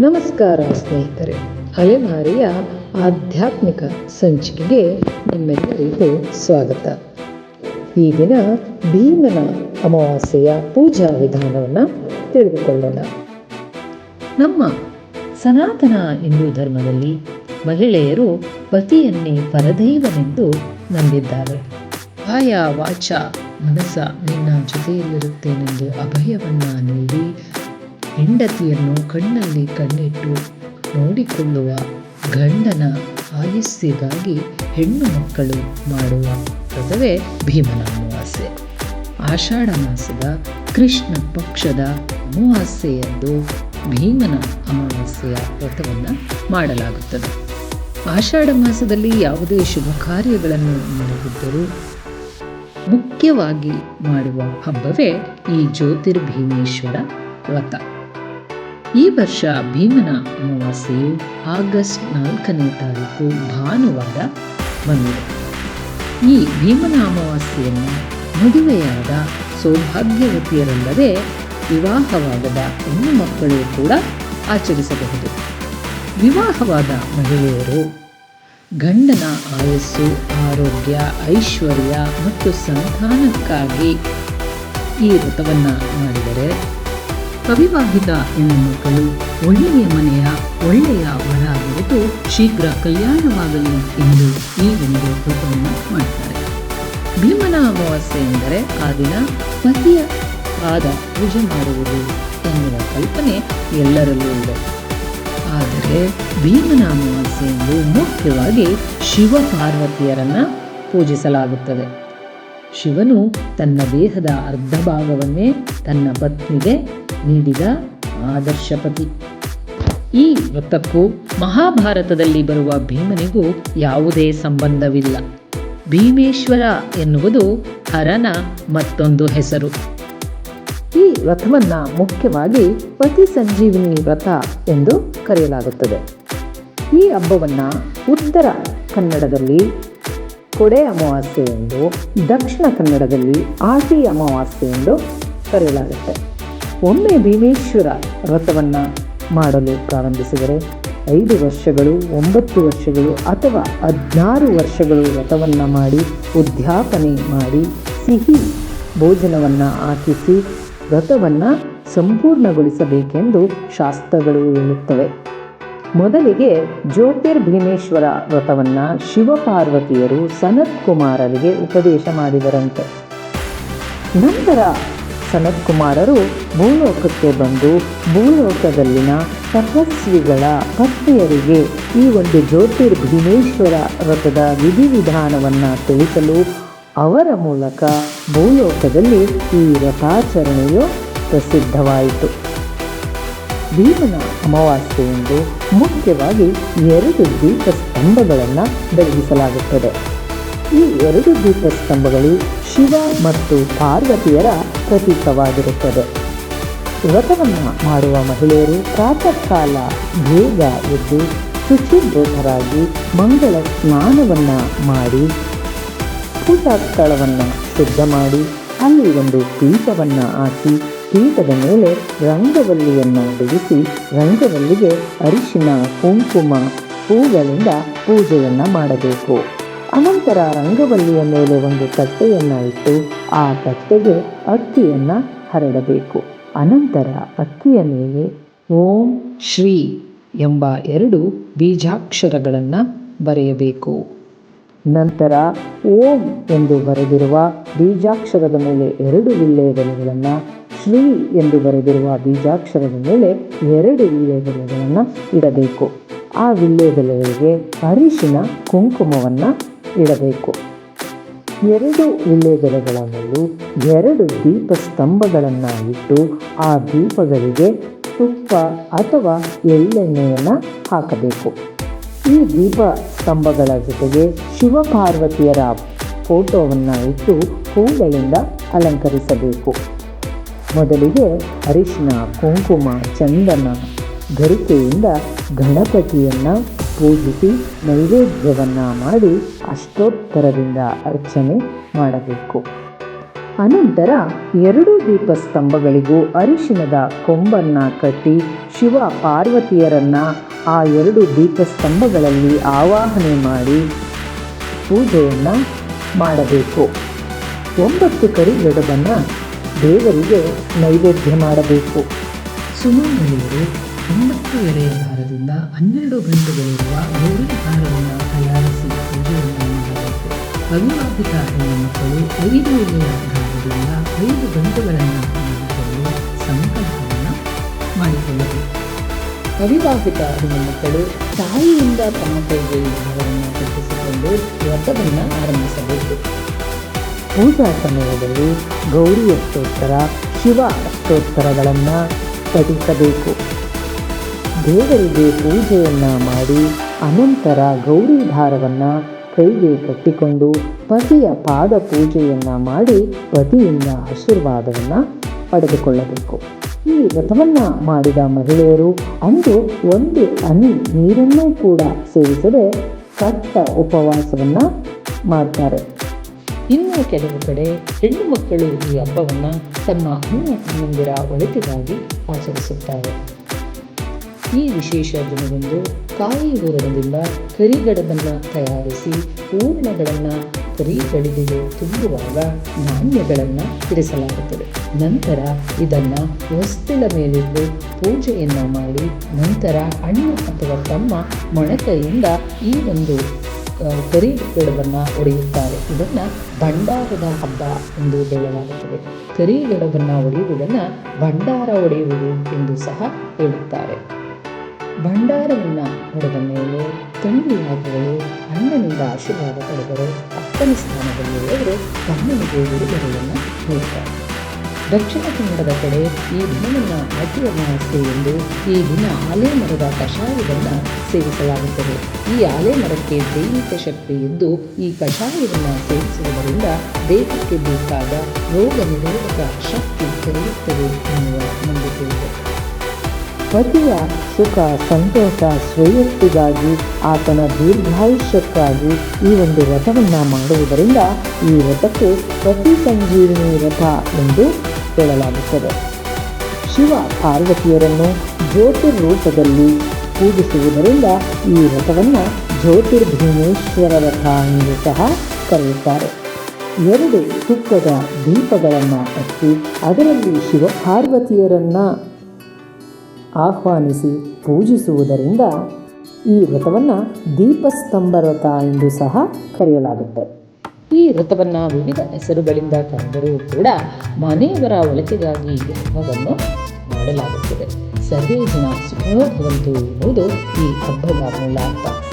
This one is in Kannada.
ನಮಸ್ಕಾರ ಸ್ನೇಹಿತರೆ. ಅಲೆಮಾರಿಯ ಆಧ್ಯಾತ್ಮಿಕ ಸಂಚಿಕೆಗೆ ನಿಮ್ಮೆಲ್ಲರಿಗೂ ಸ್ವಾಗತ. ಈ ದಿನ ಭೀಮನ ಅಮಾವಾಸ್ಯೆಯ ಪೂಜಾ ವಿಧಾನವನ್ನು ತಿಳಿದುಕೊಳ್ಳೋಣ. ನಮ್ಮ ಸನಾತನ ಹಿಂದೂ ಧರ್ಮದಲ್ಲಿ ಮಹಿಳೆಯರು ಪತಿಯನ್ನೇ ಪರದೈವನೆಂದು ನಂಬಿದ್ದಾರೆ. ಆಯಾ ವಾಚ ಮನಸ ನಿನ್ನ ಜೊತೆಯಲ್ಲಿರುತ್ತೇನೆಂದು ಅಭಯವನ್ನು ನೀಡಿ ಹೆಂಡತಿಯನ್ನು ಕಣ್ಣಲ್ಲಿ ಕಣ್ಣಿಟ್ಟು ನೋಡಿಕೊಳ್ಳುವ ಗಂಡನ ಆಯಸ್ಸಿಗಾಗಿ ಹೆಣ್ಣು ಮಕ್ಕಳು ಮಾಡುವ ವ್ರತವೇ ಭೀಮನ ಅಮಾವಾಸ್ಯೆ ಆಷಾಢ ಮಾಸದ ಕೃಷ್ಣ ಪಕ್ಷದ ಅಮಾವಾಸ್ಯೆಯಂದು ಭೀಮನ ಅಮಾವಾಸ್ಯೆಯ ವ್ರತವನ್ನು ಮಾಡಲಾಗುತ್ತದೆ. ಆಷಾಢ ಮಾಸದಲ್ಲಿ ಯಾವುದೇ ಶುಭ ಕಾರ್ಯಗಳನ್ನು ಮಾಡಿದ್ದರೂ ಮುಖ್ಯವಾಗಿ ಮಾಡುವ ಹಬ್ಬವೇ ಈ ಜ್ಯೋತಿರ್ಭೀಮೇಶ್ವರ ವ್ರತ. ಈ ವರ್ಷ ಭೀಮನ ಅಮಾವಾಸ್ಯೆಯು ಆಗಸ್ಟ್ ನಾಲ್ಕನೇ ತಾರೀಕು ಭಾನುವಾರ ಬಂದಿದೆ. ಈ ಭೀಮನ ಅಮಾವಾಸ್ಯೆಯನ್ನು ಮದುವೆಯಾದ ಸೌಭಾಗ್ಯವತಿಯರಲ್ಲದೆ ವಿವಾಹವಾಗದ ಹೆಣ್ಣು ಮಕ್ಕಳು ಕೂಡ ಆಚರಿಸಬಹುದು. ವಿವಾಹವಾದ ಮಹಿಳೆಯರು ಗಂಡನ ಆಯಸ್ಸು, ಆರೋಗ್ಯ, ಐಶ್ವರ್ಯ ಮತ್ತು ಸಂತಾನಕ್ಕಾಗಿ ಈ ವ್ರತವನ್ನು ಮಾಡಿದರೆ ಅವಿವಾಹಿತ ಹೆಣ್ಣುಮಕ್ಕಳು ಒಳ್ಳೆಯ ಮನೆಯ ಒಳ್ಳೆಯ ವರ ಶೀಘ್ರ ಕಲ್ಯಾಣವಾಗಲಿ ಎಂದು ಈ ಒಂದು ವ್ರತವನ್ನು ಮಾಡುತ್ತಾರೆ ಭೀಮನ ಅಮಾವಾಸ್ಯೆ ಎಂದರೆ ಆ ದಿನ ಪತಿಯ ಆದ ಪೂಜೆ ಮಾಡುವುದು ಎನ್ನುವ ಕಲ್ಪನೆ ಎಲ್ಲರಲ್ಲೂ ಇದೆ. ಆದರೆ ಭೀಮನ ಅಮಾವಾಸ್ಯೆಯಂದು ಮುಖ್ಯವಾಗಿ ಶಿವ ಪಾರ್ವತಿಯರನ್ನು ಪೂಜಿಸಲಾಗುತ್ತದೆ. ಶಿವನು ತನ್ನ ದೇಹದ ಅರ್ಧ ಭಾಗವನ್ನೇ ತನ್ನ ಪತ್ನಿಗೆ ನೀಡಿದ ಆದರ್ಶಪತಿ ಈ ವ್ರತಕ್ಕೂ ಮಹಾಭಾರತದಲ್ಲಿ ಬರುವ ಭೀಮನಿಗೂ ಯಾವುದೇ ಸಂಬಂಧವಿಲ್ಲ. ಭೀಮೇಶ್ವರ ಎನ್ನುವುದು ಹರನ ಮತ್ತೊಂದು ಹೆಸರು. ಈ ವ್ರತವನ್ನು ಮುಖ್ಯವಾಗಿ ಪತಿ ಸಂಜೀವಿನಿ ವ್ರತ ಎಂದು ಕರೆಯಲಾಗುತ್ತದೆ. ಈ ಹಬ್ಬವನ್ನು ಉತ್ತರ ಕನ್ನಡದಲ್ಲಿ ಕೊಡೆ ಅಮಾವಾಸ್ಯೆ ಎಂದು ದಕ್ಷಿಣ ಕನ್ನಡದಲ್ಲಿ ಆಟಿ ಅಮಾವಾಸ್ಯೆ ಎಂದು ಕರೆಯಲಾಗುತ್ತೆ. ಒಮ್ಮೆ ಭೀಮೇಶ್ವರ ವ್ರತವನ್ನು ಮಾಡಲು ಪ್ರಾರಂಭಿಸಿದರೆ ಐದು ವರ್ಷಗಳು, ಒಂಬತ್ತು ವರ್ಷಗಳು ಅಥವಾ ಹದಿನಾರು ವರ್ಷಗಳು ವ್ರತವನ್ನು ಮಾಡಿ ಉದ್ಯಾಪನೆ ಮಾಡಿ ಸಿಹಿ ಭೋಜನವನ್ನು ಹಾಕಿಸಿ ವ್ರತವನ್ನು ಸಂಪೂರ್ಣಗೊಳಿಸಬೇಕೆಂದು ಶಾಸ್ತ್ರಗಳು ಹೇಳುತ್ತವೆ. ಮೊದಲಿಗೆ ಜ್ಯೋತಿರ್ಭೀಮೇಶ್ವರ ವ್ರತವನ್ನು ಶಿವಪಾರ್ವತಿಯರು ಸನತ್ ಕುಮಾರರಿಗೆ ಉಪದೇಶ ಮಾಡಿದರಂತೆ. ನಂತರ ಸನತ್ ಕುಮಾರರು ಭೂಲೋಕಕ್ಕೆ ಬಂದು ಭೂಲೋಕದಲ್ಲಿನ ತಪಸ್ವಿಗಳ ಪತ್ನಿಯರಿಗೆ ಈ ಒಂದು ಜ್ಯೋತಿರ್ಭೀಮೇಶ್ವರ ವ್ರತದ ವಿಧಿವಿಧಾನವನ್ನು ತಿಳಿಸಲು ಅವರ ಮೂಲಕ ಭೂಲೋಕದಲ್ಲಿ ಈ ವ್ರತಾಚರಣೆಯು ಪ್ರಸಿದ್ಧವಾಯಿತು. ಭೀಮನ ಅಮಾವಾಸ್ಯೆಯಂದು ಮುಖ್ಯವಾಗಿ ಎರಡು ದೀಪ ಸ್ತಂಭಗಳನ್ನು ಬೆಳಗಿಸಲಾಗುತ್ತದೆ. ಈ ಎರಡು ದೀಪ ಸ್ತಂಭಗಳು ಶಿವ ಮತ್ತು ಪಾರ್ವತಿಯರ ಪ್ರತೀಕವಾಗಿರುತ್ತದೆ. ವ್ರತವನ್ನು ಮಾಡುವ ಮಹಿಳೆಯರು ಪ್ರಾತಃ ಕಾಲ ಬೇಗ ಎದ್ದು ಶುಚಿಭೂತರಾಗಿ ಮಂಗಳ ಸ್ನಾನವನ್ನು ಮಾಡಿ, ಪೂಜಾ ಸ್ಥಳವನ್ನು ಶುದ್ಧ ಮಾಡಿ, ಅಲ್ಲಿ ಒಂದು ದೀಪವನ್ನು ಹಾಕಿ ಪೀಠದ ಮೇಲೆ ರಂಗವಲ್ಲಿಯನ್ನು ಬಿಡಿಸಿ ರಂಗವಲ್ಲಿಗೆ ಅರಿಶಿನ, ಕುಂಕುಮ ಹೂಗಳಿಂದ ಪೂಜೆಯನ್ನು ಮಾಡಬೇಕು. ಅನಂತರ ರಂಗವಲ್ಲಿಯ ಮೇಲೆ ಒಂದು ತಟ್ಟೆಯನ್ನು ಇಟ್ಟು ಆ ತಟ್ಟೆಗೆ ಅಕ್ಕಿಯನ್ನು ಹರಡಬೇಕು. ಅನಂತರ ಅಕ್ಕಿಯ ಮೇಲೆ ಓಂ ಶ್ರೀ ಎಂಬ ಎರಡು ಬೀಜಾಕ್ಷರಗಳನ್ನು ಬರೆಯಬೇಕು. ನಂತರ ಓಂ ಎಂದು ಬರೆದಿರುವ ಬೀಜಾಕ್ಷರದ ಮೇಲೆ ಎರಡು ವಿಳ್ಳೆದೆಲೆಗಳನ್ನು ಶ್ರೀ ಎಂದು ಬರೆದಿರುವ ಬೀಜಾಕ್ಷರದ ಮೇಲೆ ಎರಡು ವಿಳ್ಳೆದೆಲೆಗಳನ್ನು ಇಡಬೇಕು. ಆ ವಿಳ್ಳೆದೆಲೆಗಳಿಗೆ ಅರಿಶಿನ ಕುಂಕುಮವನ್ನು ಇಡಬೇಕು. ಎರಡು ವಿಳ್ಳೆದೆಲೆಗಳ ಮೇಲೂ ಎರಡು ದೀಪಸ್ತಂಭಗಳನ್ನು ಇಟ್ಟು ಆ ದೀಪಗಳಿಗೆ ತುಪ್ಪ ಅಥವಾ ಎಳ್ಳೆಣ್ಣೆಯನ್ನು ಹಾಕಬೇಕು. ಈ ದೀಪ ಸ್ತಂಭಗಳ ಜೊತೆಗೆ ಶಿವಪಾರ್ವತಿಯರ ಫೋಟೋವನ್ನು ಇಟ್ಟು ಹೂಗಳಿಂದ ಅಲಂಕರಿಸಬೇಕು. ಮೊದಲಿಗೆ ಅರಿಶಿನ, ಕುಂಕುಮ, ಚಂದನ ಗರಿಕೆಯಿಂದ ಗಣಪತಿಯನ್ನು ಪೂಜಿಸಿ ನೈವೇದ್ಯವನ್ನು ಮಾಡಿ ಅಷ್ಟೋತ್ತರದಿಂದ ಅರ್ಚನೆ ಮಾಡಬೇಕು. ಅನಂತರ ಎರಡು ದೀಪಸ್ತಂಭಗಳಿಗೂ ಅರಿಶಿಣದ ಕೊಂಬನ್ನ ಕಟ್ಟಿ ಶಿವ ಪಾರ್ವತಿಯರನ್ನ ಆ ಎರಡು ದೀಪಸ್ತಂಭಗಳಲ್ಲಿ ಆವಾಹನೆ ಮಾಡಿ ಪೂಜೆಯನ್ನು ಮಾಡಬೇಕು. ಒಂಬತ್ತು ಕರಿಗಡಬನ್ನು ದೇವರಿಗೆ ನೈವೇದ್ಯ ಮಾಡಬೇಕು. ಸುಮಾರು ಒಂಬತ್ತು ಎಳೆಯ ಭಾರದಿಂದ ಹನ್ನೆರಡು ಗಂಟೆಗಳಿರುವ ಗೌರಿ ಭಾರವನ್ನು ತಯಾರಿಸಿ ಪೂಜೆಯನ್ನು ಮಾಡಬೇಕು. ಹೆಣ್ಣು ಮಕ್ಕಳು ಐದು ಎಳೆಯ ದಾರದಿಂದ ಐದು ಗಂಟೆಗಳನ್ನು ಮಾಡಿಕೊಂಡು ಸಂಕಲ್ಪವನ್ನು ಮಾಡಿಕೊಳ್ಳಬೇಕು ಅವಿವಾಹಿತ ಹೆಣ್ಣುಮಕ್ಕಳು ತಾಯಿಯಿಂದ ಈ ದಾರವನ್ನು ಕಟ್ಟಿಸಿಕೊಂಡು ವ್ರತವನ್ನು ಆರಂಭಿಸಬೇಕು. ಪೂಜಾ ಸಮಯದಲ್ಲಿ ಗೌರಿ ಅಷ್ಟೋತ್ತರ, ಶಿವ ಸ್ತೋತ್ರಗಳನ್ನು ಪಠಿಸಬೇಕು. ದೇವರಿಗೆ ಪೂಜೆಯನ್ನು ಮಾಡಿ ಅನಂತರ ಗೌರಿ ದಾರವನ್ನು ಕೈಗೆ ಕಟ್ಟಿಕೊಂಡು ಪತಿಯ ಪಾದ ಪೂಜೆಯನ್ನು ಮಾಡಿ ಪತಿಯಿಂದ ಆಶೀರ್ವಾದವನ್ನು ಪಡೆದುಕೊಳ್ಳಬೇಕು. ಈ ವ್ರತವನ್ನು ಮಾಡಿದ ಮಹಿಳೆಯರು ಅಂದು ಒಂದು ಹನಿ ನೀರನ್ನೂ ಕೂಡ ಸೇವಿಸದೆ ಕಟ್ಟ ಉಪವಾಸವನ್ನು ಮಾಡ್ತಾರೆ. ಇನ್ನು ಕೆಲವು ಕಡೆ ಹೆಣ್ಣು ಮಕ್ಕಳು ಈ ಹಬ್ಬವನ್ನು ತಮ್ಮ ಅಣ್ಣ ತಮ್ಮಂದಿರ ಒಳಿತಿಗಾಗಿ ಆಚರಿಸುತ್ತಾರೆ. ಈ ವಿಶೇಷ ದಿನದಂದು ಕಾಯಿ ಹೂರಣದಿಂದ ಕರಿಗಡಬನ್ನು ತಯಾರಿಸಿ ಹೂರಣಗಳನ್ನು ಕರಿಗಡಿಗೆಗೆ ತುಂಬುವಾಗ ಧಾನ್ಯಗಳನ್ನು ಇರಿಸಲಾಗುತ್ತದೆ. ನಂತರ ಇದನ್ನು ಹೊಸ್ತಿಲ ಮೇಲಿಟ್ಟು ಪೂಜೆಯನ್ನು ಮಾಡಿ ನಂತರ ಅಣ್ಣ ಅಥವಾ ತಮ್ಮ ಮೊಣಕೈಯಿಂದ ಈ ಒಂದು ಕರಿಗಡವನ್ನು ಒಡೆಯುತ್ತಾರೆ. ಇದನ್ನು ಭಂಡಾರದ ಹಬ್ಬ ಎಂದು ಹೇಳಲಾಗುತ್ತದೆ. ಕರಿಗಡಬನ್ನು ಒಡೆಯುವುದನ್ನು ಭಂಡಾರ ಒಡೆಯುವುದು ಎಂದು ಸಹ ಹೇಳುತ್ತಾರೆ. ಭಂಡಾರವನ್ನು ಹೊಡೆದ ಮೇಲೆ ತಂಗಿಯಾದವಳು ಅಣ್ಣನಿಂದ ಆಶೀರ್ವಾದ ಪಡೆದರು. ಅಪ್ಪನ ಸ್ಥಾನದಲ್ಲಿರುವವರು ತಮ್ಮನಿಗೆ ಉಡುಗೊರೆಯನ್ನು ನೀಡುತ್ತಾರೆ ದಕ್ಷಿಣ ಕನ್ನಡದ ಕಡೆ ಈ ದಿನವನ್ನು ಅತಿ ಅಮಾವಾಸ್ಯೆ ಎಂದು ಈ ದಿನ ಆಲೆ ಮರದ ಕಷಾಯವನ್ನು ಸೇವಿಸಲಾಗುತ್ತದೆ. ಈ ಆಲೆ ಮರಕ್ಕೆ ದೈಹಿಕ ಶಕ್ತಿ ಎಂದು ಈ ಕಷಾಯವನ್ನು ಸೇವಿಸುವುದರಿಂದ ದೇಹಕ್ಕೆ ಬೇಕಾದ ರೋಗ ನಿರೋಧಕ ಶಕ್ತಿ ದೊರೆಯುತ್ತದೆ ಎನ್ನುವ ನಂಬಿಕೆ ಇದೆ. ಪತಿಯ ಸುಖ, ಸಂತೋಷ, ಶ್ರೇಯಸ್ಸಿಗಾಗಿ ಆತನ ದೀರ್ಘಾಯುಷ್ಯಕ್ಕಾಗಿ ಈ ಒಂದು ವ್ರತವನ್ನು ಮಾಡುವುದರಿಂದ ಈ ವ್ರತಕ್ಕೆ ಪತಿ ಸಂಜೀವಿನಿ ವ್ರತ ಎಂದು ಹೇಳಲಾಗುತ್ತದೆ. ಶಿವ ಪಾರ್ವತಿಯರನ್ನು ಜ್ಯೋತಿರ್ರೂಪದಲ್ಲಿ ಪೂಜಿಸುವುದರಿಂದ ಈ ವ್ರತವನ್ನು ಜ್ಯೋತಿರ್ಭೀಮೇಶ್ವರ ವ್ರತ ಎಂದು ಸಹ ಕರೆಯುತ್ತಾರೆ. ಎರಡು ತುಕ್ಕದ ದೀಪಗಳನ್ನು ಹಚ್ಚಿ ಅದರಲ್ಲಿ ಶಿವ ಪಾರ್ವತಿಯರನ್ನು ಆಹ್ವಾನಿಸಿ ಪೂಜಿಸುವುದರಿಂದ ಈ ವ್ರತವನ್ನು ದೀಪಸ್ತಂಭ ವ್ರತ ಎಂದು ಸಹ ಕರೆಯಲಾಗುತ್ತೆ. ಈ ವ್ರತವನ್ನು ವಿವಿಧ ಹೆಸರುಗಳಿಂದ ಕರೆದರೂ ಕೂಡ ಮನೆಯವರ ಒಳಿತಿಗಾಗಿ ಹಬ್ಬವನ್ನು ಮಾಡಲಾಗುತ್ತದೆ. ಸರ್ವೇ ಜನ ಸುಖಭವಂತು ಎನ್ನುವುದು ಈ ಹಬ್ಬದ ಮೂಲ ಅರ್ಥ